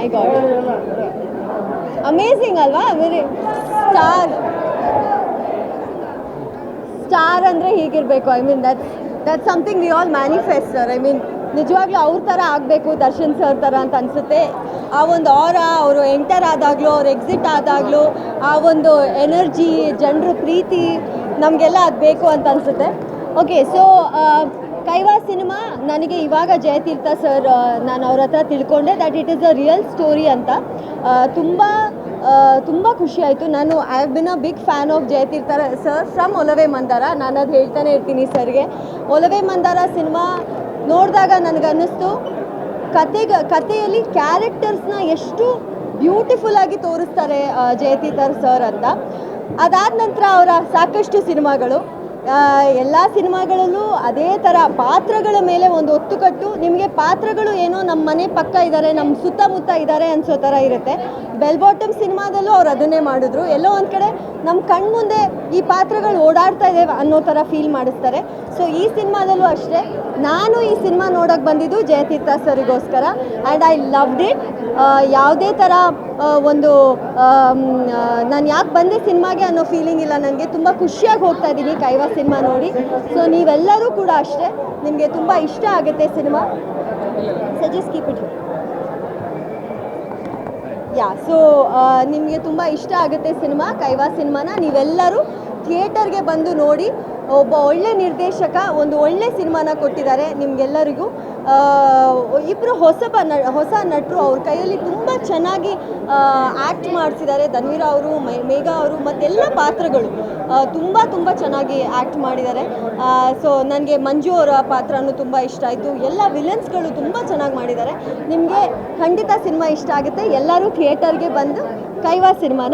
ಮೈ god amazing ಅಲ್ವಾ? Very star star ಅಂದರೆ ಹೀಗಿರಬೇಕು. I mean that that something we all manifester I mean ನಿಜವಾಗ್ಲೂ ಅವ್ರ ಥರ ಆಗಬೇಕು, ದರ್ಶನ್ ಸರ್ ಥರ ಅಂತ ಅನಿಸುತ್ತೆ. ಆ ಒಂದು ಆರ ಅವರು ಎಂಟರ್ ಆದಾಗಲೂ, ಅವ್ರು ಎಕ್ಸಿಟ್ ಆದಾಗಲೂ, ಆ ಒಂದು ಎನರ್ಜಿ ಜನರ, ಪ್ರೀತಿ, ನಮಗೆಲ್ಲ ಅದು ಬೇಕು ಅಂತ ಅನಿಸುತ್ತೆ. ಓಕೆ ಸೊ ಕೈವಾ ಸಿನಿಮಾ ನನಗೆ ಇವಾಗ ಜಯತೀರ್ಥ ಸರ್ ನಾನು ಅವ್ರ ಹತ್ರ ತಿಳ್ಕೊಂಡೆ. That it is a real story ಅಂತ. ತುಂಬ ತುಂಬ ಖುಷಿ ಆಯಿತು. ನಾನು I have been a big fan of Jayatheertha sir from Olave Mandara ನಾನು ಅದು ಹೇಳ್ತಾನೆ ಇರ್ತೀನಿ ಸರ್ಗೆ. ಒಲವೆ ಮಂದಾರ ಸಿನಿಮಾ ನೋಡಿದಾಗ ನನಗನ್ನಿಸ್ತು, ಕತೆಗ ಕಥೆಯಲ್ಲಿ ಕ್ಯಾರೆಕ್ಟರ್ಸ್ನ ಎಷ್ಟು ಬ್ಯೂಟಿಫುಲ್ ಆಗಿ ತೋರಿಸ್ತಾರೆ ಜಯತೀರ್ಥ ಸರ್ ಅಂತ. ಅದಾದ ನಂತರ ಅವರ ಸಾಕಷ್ಟು ಸಿನಿಮಾಗಳು. ಎಲ್ಲ ಸಿನಿಮಾಗಳಲ್ಲೂ ಅದೇ ಥರ ಪಾತ್ರಗಳ ಮೇಲೆ ಒಂದು ಒತ್ತು ಕಟ್ಟು. ನಿಮಗೆ ಪಾತ್ರಗಳು ಏನೋ ನಮ್ಮ ಮನೆ ಪಕ್ಕ ಇದ್ದಾರೆ ನಮ್ಮ ಸುತ್ತಮುತ್ತ ಇದ್ದಾರೆ ಅನ್ಸೋ ಥರ ಇರುತ್ತೆ. ಬೆಲ್ ಬಾಟಮ್ ಸಿನಿಮಾದಲ್ಲೂ ಅವ್ರು ಅದನ್ನೇ ಮಾಡಿದ್ರು. ಎಲ್ಲೋ ಒಂದು ಕಡೆ ನಮ್ಮ ಕಣ್ಮುಂದೆ ಈ ಪಾತ್ರಗಳು ಓಡಾಡ್ತಾ ಇದ್ದೇವೆ ಅನ್ನೋ ಥರ ಫೀಲ್ ಮಾಡಿಸ್ತಾರೆ. ಸೊ ಈ ಸಿನಿಮಾದಲ್ಲೂ ಅಷ್ಟೇ. ನಾನು ಈ ಸಿನಿಮಾ ನೋಡೋಕೆ ಬಂದಿದ್ದು ಜಯತೀರ್ಥ ಸರಿಗೋಸ್ಕರ. ಆ್ಯಂಡ್ ಐ ಲವ್ಡ್ ಇಟ್ ಯಾವುದೇ ಥರ ಒಂದು ನಾನು ಯಾಕೆ ಬಂದೆ ಸಿನಿಮಾಗೆ ಅನ್ನೋ ಫೀಲಿಂಗ್ ಇಲ್ಲ ನನಗೆ ತುಂಬ ಖುಷಿಯಾಗಿ ಹೋಗ್ತಾ ಇದ್ದೀನಿ ಕೈವಾ ಸಿನಿಮಾ ನೋಡಿ. ಸೊ ನೀವೆಲ್ಲರೂ ಕೂಡ ಅಷ್ಟೇ. ನಿಮಗೆ ತುಂಬ ಇಷ್ಟ ಆಗುತ್ತೆ cinema. Suggest keep it yeah so ನಿಮಗೆ ತುಂಬ ಇಷ್ಟ ಆಗುತ್ತೆ ಸಿನಿಮಾ, ಕೈವಾ ಸಿನಿಮಾನ. ನೀವೆಲ್ಲರೂ ಥಿಯೇಟರ್ಗೆ ಬಂದು ನೋಡಿ, ಒಬ್ಬ ಒಳ್ಳೆ ನಿರ್ದೇಶಕ, ಒಂದು ಒಳ್ಳೆ ಸಿನಿಮಾನ ಕೊಟ್ಟಿದ್ದಾರೆ ನಿಮಗೆಲ್ಲರಿಗೂ. ಇಬ್ಬರು ಹೊಸಬ ನ, ಹೊಸ ನಟರು ಅವ್ರ ಕೈಯಲ್ಲಿ ತುಂಬ ಚೆನ್ನಾಗಿ ಆ್ಯಕ್ಟ್ ಮಾಡಿಸಿದ್ದಾರೆ. ಧನ್ವೀರ ಅವರು ಮೇಘ ಅವರು, ಮತ್ತೆಲ್ಲ ಪಾತ್ರಗಳು. ತುಂಬ ತುಂಬ ಚೆನ್ನಾಗಿ ಆ್ಯಕ್ಟ್ ಮಾಡಿದ್ದಾರೆ. ಸೊ ನನಗೆ ಮಂಜು ಅವರ ಪಾತ್ರನೂ ತುಂಬ ಇಷ್ಟ ಆಯಿತು. ಎಲ್ಲ ವಿಲನ್ಸ್ಗಳು ತುಂಬ ಚೆನ್ನಾಗಿ ಮಾಡಿದ್ದಾರೆ. ನಿಮಗೆ ಖಂಡಿತ ಸಿನಿಮಾ ಇಷ್ಟ ಆಗುತ್ತೆ. ಎಲ್ಲರೂ ಥಿಯೇಟರ್ಗೆ ಬಂದು ಕೈವಾ ಸಿನಿಮಾನ